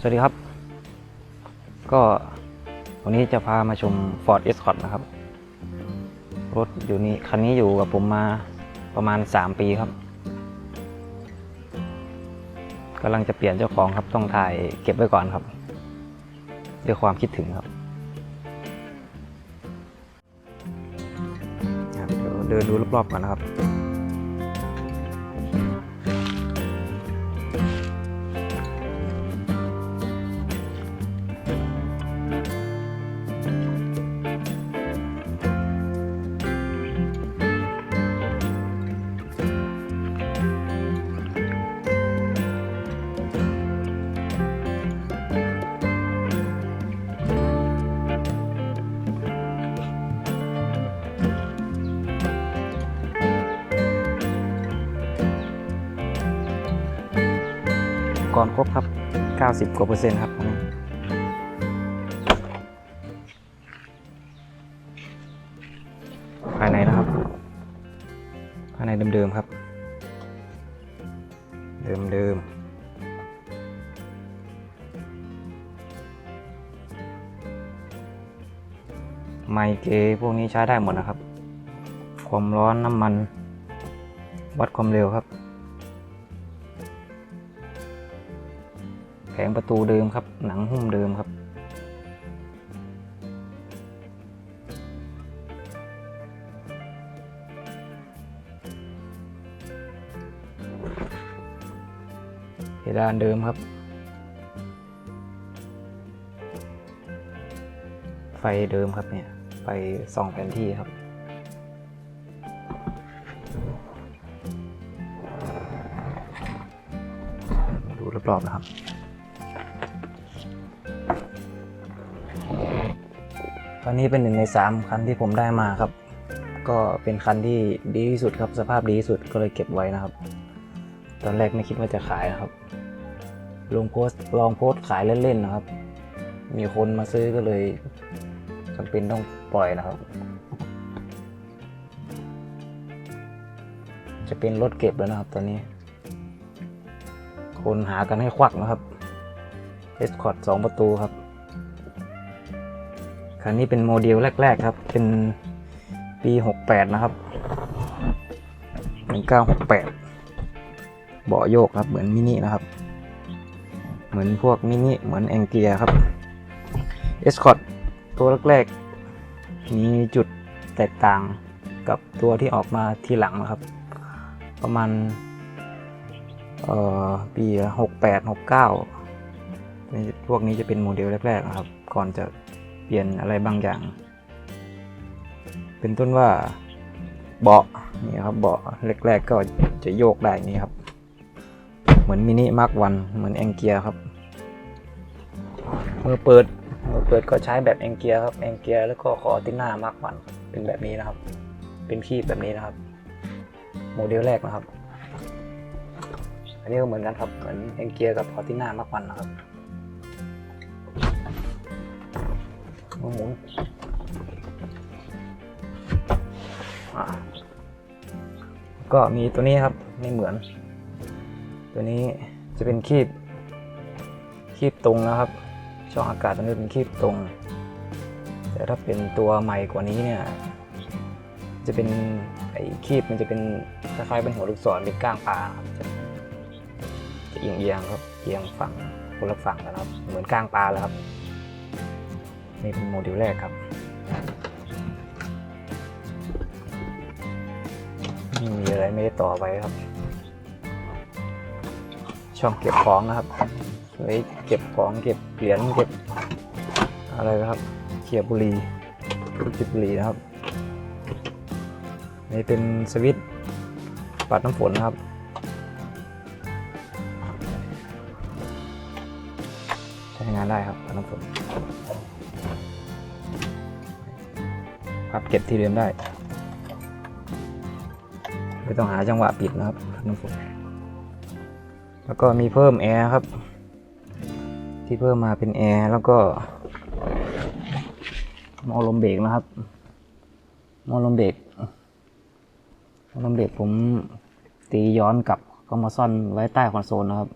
สวัสดีครับ ก็วันนี้จะพามาชม Ford Escort นะครับ รถอยู่นี่คันนี้อยู่กับผมมาประมาณ 3 ปีครับกำลังจะเปลี่ยนเจ้าของครับต้องถ่ายเก็บไว้ก่อนครับด้วยความคิดถึงครับครับเดี๋ยวเดินดูรอบๆก่อนนะครับ ก่อนครบครับ 90 กว่าเปอร์เซ็นต์ครับของภายในนะครับ ภายในเดิมๆครับ เดิมๆไมเกพวกนี้ใช้ได้หมดนะครับ ความร้อนน้ำมัน วัดความเร็วครับ ผงประตูเดิมครับ หนังหุ้มเดิมครับ เพดานเดิมครับ ไฟเดิมครับเนี่ย ไฟส่องแผนที่ครับดูรอบๆนะครับ คันนี้เป็นหนึ่งในสามคันที่ผมได้มาครับ ก็เป็นคันที่ดีที่สุดครับ สภาพดีที่สุดก็เลยเก็บไว้นะครับ ตอนแรกไม่คิดว่าจะขายนะครับ ลงโพสลองโพสขายเล่นๆนะครับ มีคนมาซื้อก็เลยจำเป็นต้องปล่อยนะครับ จะเป็นรถเก็บแล้วนะครับ ตอนนี้ คนหากันให้ควักนะครับเอสคอร์ดสองประตูครับ คันนี้เป็นโมเดลแรก ๆ ครับ เป็นปี 68 นะครับ 1968 เบาะโยกครับ เหมือนมินินะครับ เหมือนพวกมินิ เหมือนแองเกียครับเอสคอร์ตัวแรกๆ มีจุดแตกต่างกับตัวที่ออกมาทีหลังนะครับ ประมาณเอ่อปีหกแปดหกเก้าพวกนี้จะเป็นโมเดลแรกๆนะครับ ก่อนจะ เปลี่ยนอะไรบางอย่าง เป็นต้นว่าเบาะนี่ครับเบาะแรกๆก็จะโยกได้นี่ครับ เหมือนมินิมาร์กวันเหมือนแองเกียครับมือเปิดมือเปิดก็ใช้แบบแองเกียครับแองเกียแล้วก็คอติหน่ามาร์กวันเป็นแบบนี้นะครับ เป็นคีบแบบนี้นะครับ โมเดลแรกนะครับ อันนี้ก็เหมือนกันครับเหมือนเองเกียกับพอติหน่ามากกว่านะครับ หมุนก็มีตัวนี้ครับไม่เหมือน ตัวนี้จะเป็นคีบคีบตรงนะครับ ช่องอากาศตัวนี้เป็นคีบตรง แต่ถ้าเป็นตัวใหม่กว่านี้เนี่ยจะเป็นไอ้คีบมันจะเป็นคล้ายๆเป็นหัวลูกศรเป็นก้างปลาครับจะเอียงๆครับเอียงฝั่งคนละฝั่งกันครับ เหมือนก้างปลาแล้วครับ นี่เป็นโมเดลแรกครับไม่มีอะไรไม่ได้ต่อไว้ครับ ช่องเก็บของนะครับไว้เก็บของเก็บเหรียญเก็บอะไรนะครับเขียบบุหรี่จิบบุหรี่นะครับนี่เป็นสวิตช์ปัดน้ำฝนนะครับใช้งานได้ครับปัดน้ำฝนับ เก็บที่เดิมได้ ไม่ต้องหาจังหวะปิดนะครับน้ำฝนแล้วก็มีเพิ่มแอร์ครับ ที่เพิ่มมาเป็นแอร์แล้วก็มอลมเบรกนะครับมอลมเบรกลมเบรกผมตีย้อนกลับก็มาซ่อนไว้ใต้คอนโซลนะครับ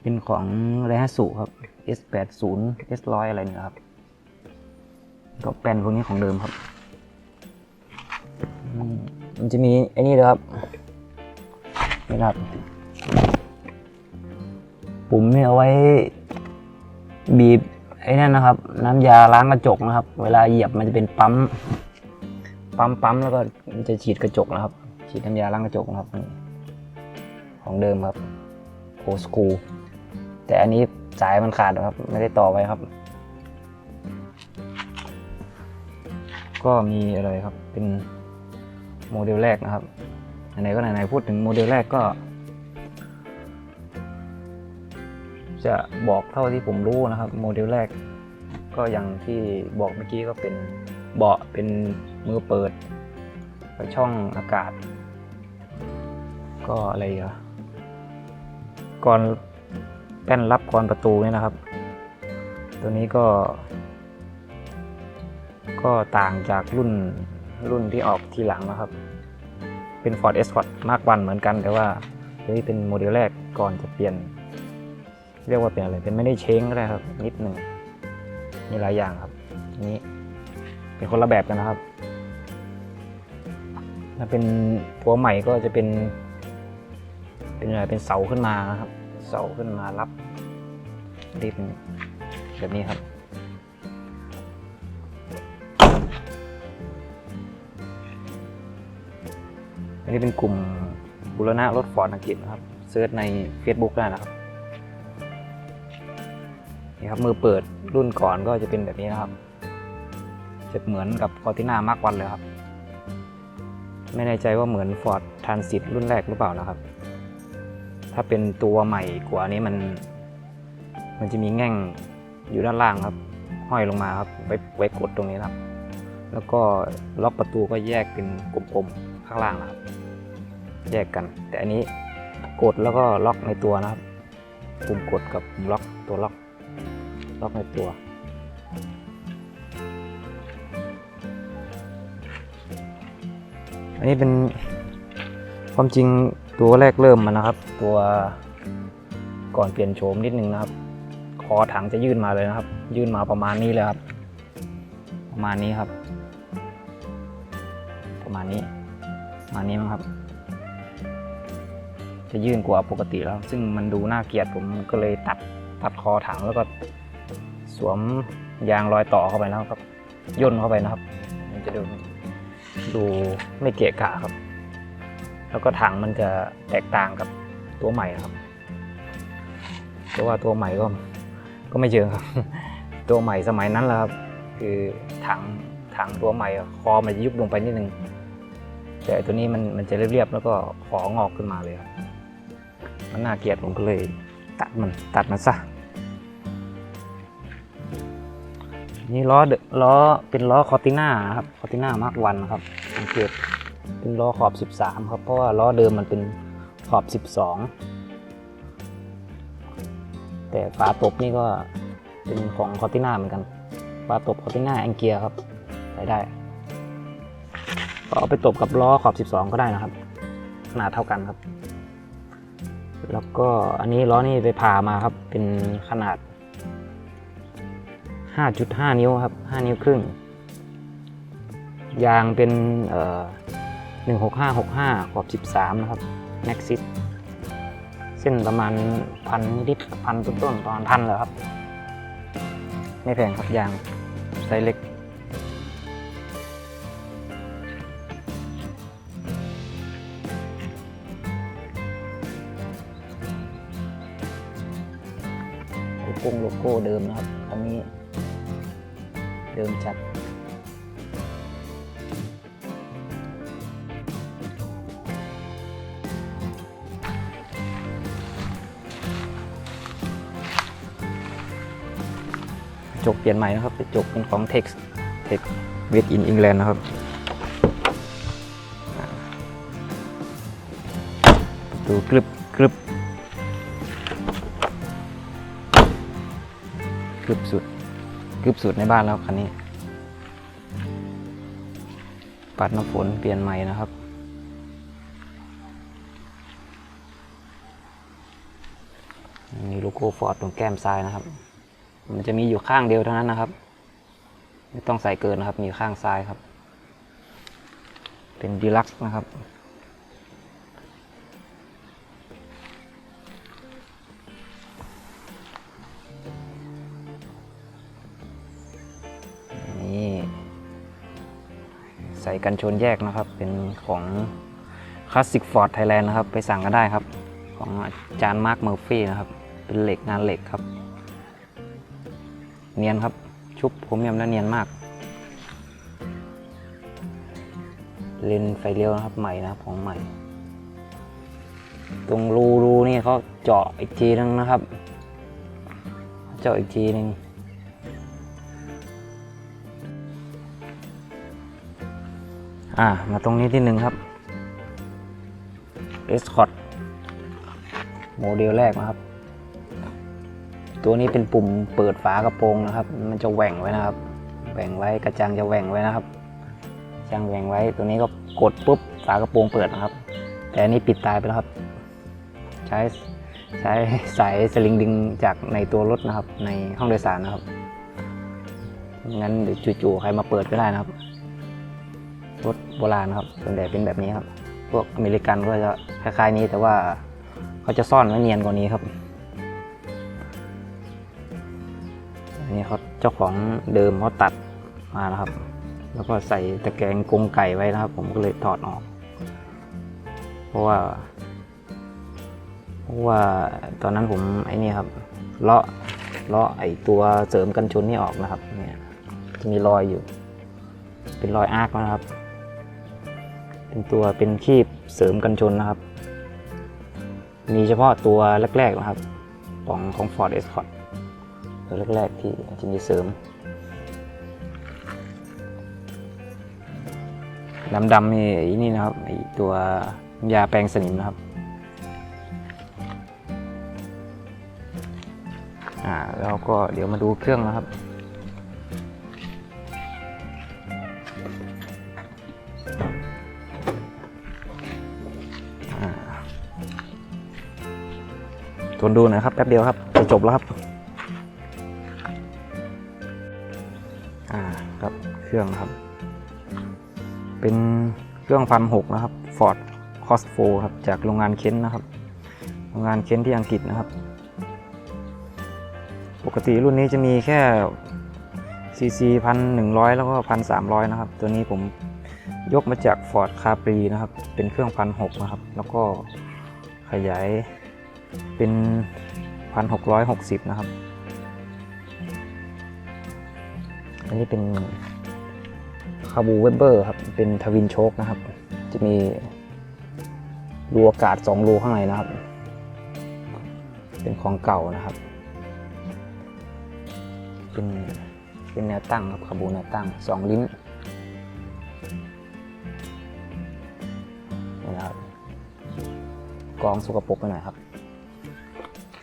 เป็นของไรฮัสุครับ S80 S100 อะไรเนี่ยครับ ก็แปนพวกนี้ของเดิมครับ มันจะมีไอ้นี่ด้วยครับ นี่ครับ ปุ่มนี่เอาไว้บีบไอ้นั่นนะครับ น้ำยาล้างกระจกนะครับ เวลาเหยียบมันจะเป็นปั๊ม ปั๊มปั๊มแล้วก็มันจะฉีดกระจกนะครับ ฉีดน้ำยาล้างกระจกนะครับ ของเดิมครับโอสคูแต่อันนี้สายมันขาดครับ ไม่ได้ต่อไว้ครับ ก็มีอะไรครับเป็นโมเดลแรกนะครับไหนๆก็ไหนๆพูดถึงโมเดลแรกก็ จะบอกเท่าที่ผมรู้นะครับ โมเดลแรก ก็อย่างที่บอกเมื่อกี้ก็เป็นเบาะเป็นมือเปิดช่องอากาศ ก็อะไรอีอะก่อนแป้นรับกรประตูเนี่ยนะครับ ตัวนี้ก็ ก็ต่างจากรุ่นรุ่นที่ออกทีหลังนะครับ เป็น Ford Escort Mark 1เหมือนกัน แต่ว่าตัวนี้เป็นโมเดลแรกก่อนจะเปลี่ยน เรียกว่าเป็นอะไรเป็นไม่ได้เช้งก็ได้ครับ นิดหนึ่งมีหลายอย่างครับนี้เป็นคนละแบบกันนะครับถ้าเป็นตัวใหม่ก็จะเป็น เป็นอะไรเป็นเสาขึ้นมานะครับ เสาขึ้นมารับนี่เป็นแบบนี้ครับ นนี้เป็นกลุ่มบุรณะรถฟอร์ดอังกฤษนะครับเซิร์ชใน Facebook ได้นะครับนี่ครับมือเปิดรุ่นก่อนก็จะเป็นแบบนี้นะครับจะเหมือนกับคอติน่ามาร์กวันเลยครับ ไม่แน่ใจว่าเหมือน Ford Transit รุ่นแรกหรือเปล่านะครับ ถ้าเป็นตัวใหม่กว่านี้มัน มันจะมีแง่งอยู่ด้านล่างครับ ห้อยลงมาครับไว้ไว้กดตรงนี้นะครับ แล้วก็ล็อกประตูก็แยกเป็นกลมๆข้างล่างนะครับ แยกกัน แต่อันนี้กดแล้วก็ล็อกในตัวนะครับ ปุ่มกดกับปุ่มล็อกตัวล็อก ล็อกในตัว อันนี้เป็นความจริงตัวแรกเริ่มมานะครับ ตัวก่อนเปลี่ยนโฉมนิดนึงนะครับ คอถังจะยื่นมาเลยนะครับ ยื่นมาประมาณนี้เลยครับ ประมาณนี้ครับ ประมาณนี้ประมาณนี้มั้งครับ จะยื่นกว่าปกติแล้ว ซึ่งมันดูน่าเกลียดผมก็เลยตัดตัดคอถังแล้วก็สวมยางรอยต่อเข้าไปแล้วครับย่นเข้าไปนะครับ มันจะดูดูไม่เกะกะครับ แล้วก็ถังมันจะแตกต่างกับตัวใหม่ครับเพราะว่าตัวใหม่ก็ก็ไม่เจอครับ ตัวใหม่สมัยนั้นแหละครับ คือถังถังตัวใหม่คอมันจะยุบลงไปนิดนึงแต่ตัวนี้มันมันจะเรียบๆแล้วก็ของอกขึ้นมาเลยครับ มันน่าเกลียดผมก็เลย ตัดมันตัดมันซะนี่ล้อเดล้อเป็นล้อคอติน่าครับคอติน่ามาร์กวันครับสังเกตเป็นล้อขอบ 13 ครับ เพราะว่าล้อเดิมมันเป็นขอบ 12 แต่ฝาตบนี่ก็เป็นของคอติน่าเหมือนกันฝาตบคอติน่าแองเกียครับใช้ได้ก็เอาไปตบกับล้อขอบ 12 ก็ได้นะครับ ขนาดเท่ากันครับ แล้วก็อันนี้ล้อนี่ไปผ่ามาครับ เป็นขนาด 5.5 นิ้วครับ 5 นิ้วครึ่ง ยางเป็นเอ่อ16565 ขอบ 13 นะครับ Maxxis เส้นประมาณพันนิดพันต้นๆประมาณพันเลยครับ ไม่แพงครับยางไซส์เล็ก ก้โลโก้เดิมนะครับอันนี้เดิมจัดจกเปลี่ยนใหม่นะครับกระจกเป็นของ Tex Tex Made in England นะครับดูกรึบกรึบ กรึบสุดกรึบสุดในบ้านแล้วคันนี้ ปัดน้ำฝนเปลี่ยนใหม่นะครับ มีโลโก้ฟอร์ดตรงแก้มซ้ายนะครับ มันจะมีอยู่ข้างเดียวเท่านั้นนะครับ ไม่ต้องใส่เกินนะครับ มีข้างซ้ายครับ เป็นดีลักซ์นะครับ กันชนแยกนะครับ เป็นของ Classic Ford Thailand นะครับ ไปสั่งกันได้ครับ ของอาจารย์มาร์คเมอร์ฟี่นะครับ เป็นเหล็กงานเหล็กครับ เนียนครับ ชุบผมเยำแล้วเนียนมาก เลนไฟเลี้ยวนะครับใหม่นะครับของใหม่ ตรงรูรูนี่เขาเจาะอีกทีนึงนะครับ เจาะอีกทีนึง อ่า มาตรงนี้ที่หนึ่งครับ e s c o t โมเดลแรกนะครับ ตัวนี้เป็นปุ่มเปิดฝากระโปรงนะครับ มันจะแหว่งไว้นะครับ แหว่งไว้กระจังจะแหว่งไว้นะครับจังแหว่งไว้ ตัวนี้ก็กดปุ๊บฝากระโปรงเปิดนะครับ แต่อันนี้ปิดตายไปแล้วครับ ใช้ใช้สายสลิงดึงจากในตัวรถนะครับ ในห้องโดยสารนะครับ งั้นเดี๋ยวจู่ๆใครมาเปิดก็ได้นะครับ รถโบราณครับส่วนใหญ่เป็นแบบนี้ครับ พวกอเมริกันก็จะคล้ายๆนี้แต่ว่าเขาจะซ่อนไว้เนียนกว่านี้ครับอันนี้เขาเจ้าของเดิมเขาตัดมานะครับ แล้วก็ใส่ตะแกรงกรงไก่ไว้นะครับ ผมก็เลยถอดออก เพราะว่า เพราะว่าตอนนั้นผมไอ้นี่ครับเลาะเลาะไอ้ตัวเสริมกันชนนี่ออกนะครับเนี่ยจะมีรอยอยู่ เป็นรอยอาร์คนะครับ เป็นตัวเป็นคีบเสริมกันชนนะครับ มีเฉพาะตัวแรกๆนะครับ ของของ Ford Escort ตัวแรกๆที่จะมีเสริมดำๆนี่อ้นี่นะครับไอตัวยาแปรงสนิมนะครับอ่าแล้วก็เดี๋ยวมาดูเครื่องนะครับ ทนดูนะครับแป๊บเดียวครับจะจบแล้วครับ อ่าครับเครื่องนะครับ เป็นเครื่องพันหกนะครับ Ford c o s f o ครับจากโรงงานเค้นนะครับ โรงงานเค้นที่อังกฤษนะครับ ปกติรุ่นนี้จะมีแค่ซีซีพันหนึ่งร้อยแล้วก็พันสามร้อยนะครับ ตัวนี้ผมยกมาจาก Ford Capri นะครับ เป็นเครื่องพันหกนะครับ แล้วก็ขยาย เป็น 1,660 นะครับ อันนี้เป็นคาบูเวเบอร์ครับ เป็นทวินโชคนะครับ จะมีรูอากาศ2รูข้างในนะครับ เป็นของเก่านะครับ เป็นเป็นแนวตั้งครับคาบูแนวตั้ง 2 ลิ้นนี่นะครับกองสกปรกไปหน่อยครับ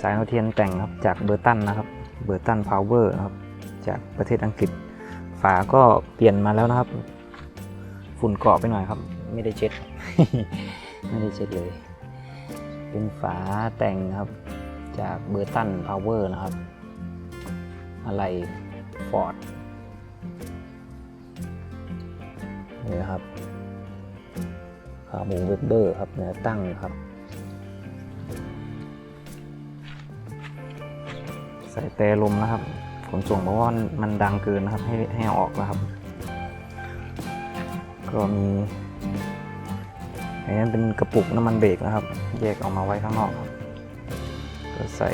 สายหัวเทียนแต่งครับจากเบอร์ตันนะครับเบอร์ตันพาวเวอร์นะครับจากประเทศอังกฤษ ฝาก็เปลี่ยนมาแล้วนะครับ ฝุ่นเกาะไปหน่อยครับ ไม่ได้เช็ด ไม่ได้เช็ดเลย เป็นฝาแต่งครับจากเบอร์ตันพาวเวอร์นะครับ อะไรฟอร์ดนี่ครับคาร์บูเวเบอร์ครับเนื้อตั้งครับ ส่แต่ลมนะครับ ขนส่งเพราะว่ามันดังเกินนะครับ ให้ให้ออกนะครับ ก็มีอันนี้เป็นกระปุกน้ำมันเบรกนะครับ แยกออกมาไว้ข้างนอกก็ใส่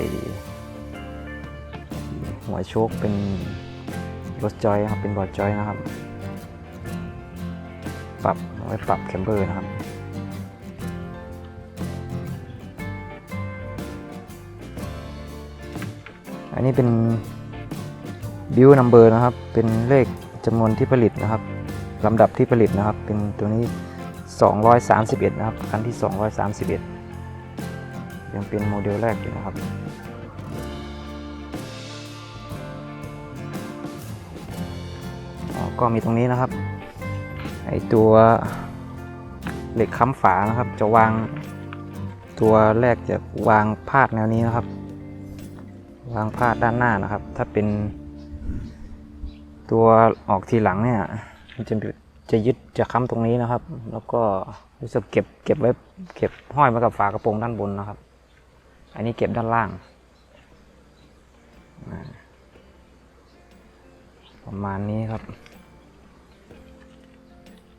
หัวโชคเป็นรถจอยครับเป็นบอร์ดจอยนะครับ ปรับไว้ปรับแคมเบอร์นะครับ อันนี้เป็นบิวนัมเบอร์นะครับ เป็นเลขจำนวนที่ผลิตนะครับลำดับที่ผลิตนะครับ เป็นตัวนี้ 231 นะครับ คันที่ 231 ยังเป็นโมเดลแรกอยู่นะครับก็มีตรงนี้นะครับไอตัวเหล็กค้ำฝานะครับ จะวางตัวแรกจะวางพาดแนวนี้นะครับ วางพาดด้านหน้านะครับ ถ้าเป็น ตัวออกทีหลังเนี่ยมันจะจะยึดจะค้ำตรงนี้นะครับ แล้วก็รู้สึกเก็บเก็บไว้เก็บห้อยไว้กับฝากระโปรงด้านบนนะครับ อันนี้เก็บด้านล่าง ประมาณนี้ครับ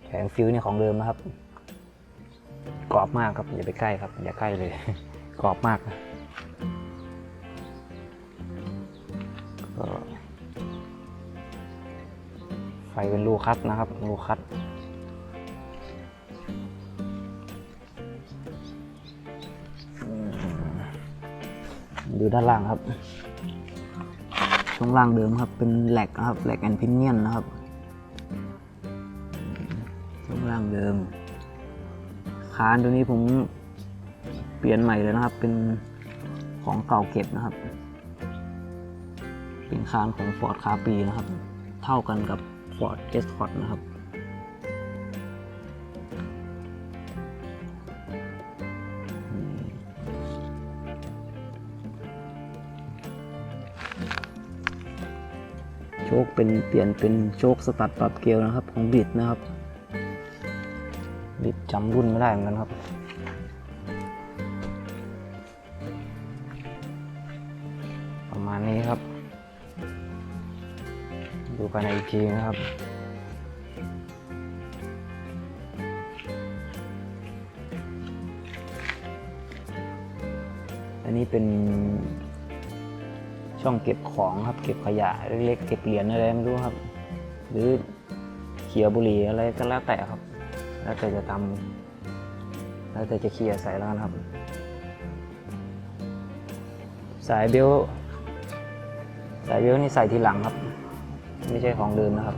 แผงฟิวนี่ของเดิมนะครับ กรอบมากครับอย่าไปใกล้ครับ อย่าใกล้เลย กรอบมากนะ ก็ไฟเป็นลูคัดนะครับลูคัดดูด้านล่างครับ ช่วงล่างเดิมครับ เป็นแหลกนะครับ แหลกแอนพินเนียนนะครับ ช่วงล่างเดิม คานตัวนี้ผมเปลี่ยนใหม่เลยนะครับ เป็นของเก่าเก็บนะครับ เป็นคานของ Ford คาปีนะครับ เท่ากันกับ Ford Escort นะครับ โชคเป็นเปลี่ยนเป็นโชคสตัดปรับเกลียวนะครับของบิดนะครับ บิดจำรุ่นไม่ได้เหมือนกันครับ ในอีกทีนะครับ อันนี้เป็นช่องเก็บของครับ เก็บขยะเล็กๆ เก็บเหรียญอะไรไม่รู้ครับ หรือเขียบุหรี่อะไรก็แล้วแต่ครับ แล้วแต่จะทำแล้วแต่จะเคลียร์ใส่แล้วกันครับ สายเบลสายเบลนี่ใส่ทีหลังครับ ไม่ใช่ของเดิมนะครับ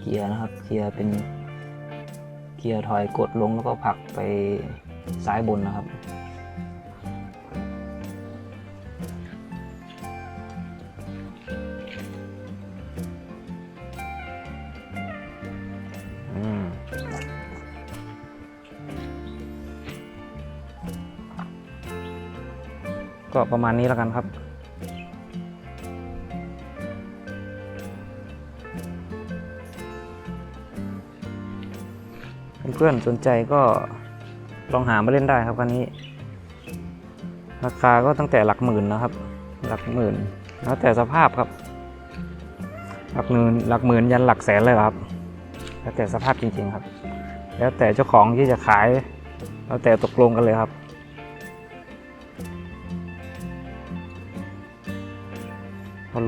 เกียร์นะครับ เกียร์เป็นเกียร์ถอยกดลงแล้วก็ผลักไปซ้ายบนนะครับ ก็ประมาณนี้แล้วกันครับ เพื่อนๆสนใจก็ลองหามาเล่นได้ครับคันนี้ ราคาก็ตั้งแต่หลักหมื่นนะครับ หลักหมื่นแล้วแต่สภาพครับ หลักหมื่นหลักหมื่นยันหลักแสนเลยครับ แล้วแต่สภาพจริงๆครับ แล้วแต่เจ้าของที่จะขาย แล้วแต่ตกลงกันเลยครับ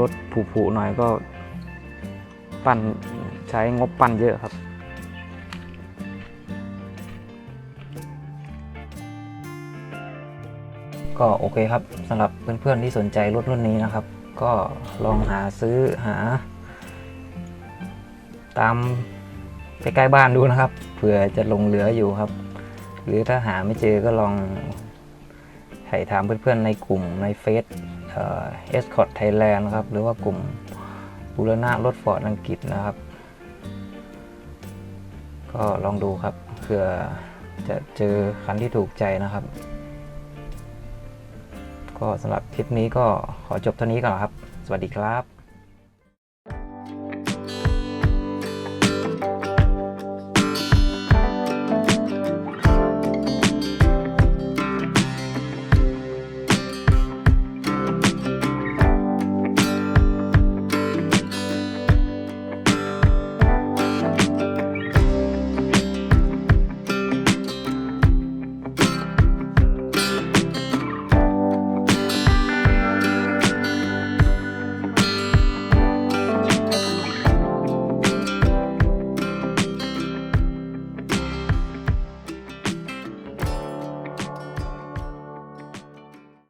รถผุๆหน่อยก็ปั้นใช้งบปั้นเยอะครับ ก็โอเคครับสำหรับเพื่อนๆที่สนใจรถรุ่นนี้นะครับ ก็ลองหาซื้อหา ตามใกล้ๆบ้านดูนะครับเผื่อจะลงเหลืออยู่ครับ หรือถ้าหาไม่เจอก็ลองถ่ายถามเพื่อนๆในกลุ่มในเฟซ เอสคอร์ตไทยแลนด์ครับ หรือว่ากลุ่มบูรณะรถฟอร์ดอังกฤษนะครับ ก็ลองดูครับเผื่อจะเจอคันที่ถูกใจนะครับ ก็สำหรับคลิปนี้ก็ขอจบเท่านี้ก่อนครับ สวัสดีครับ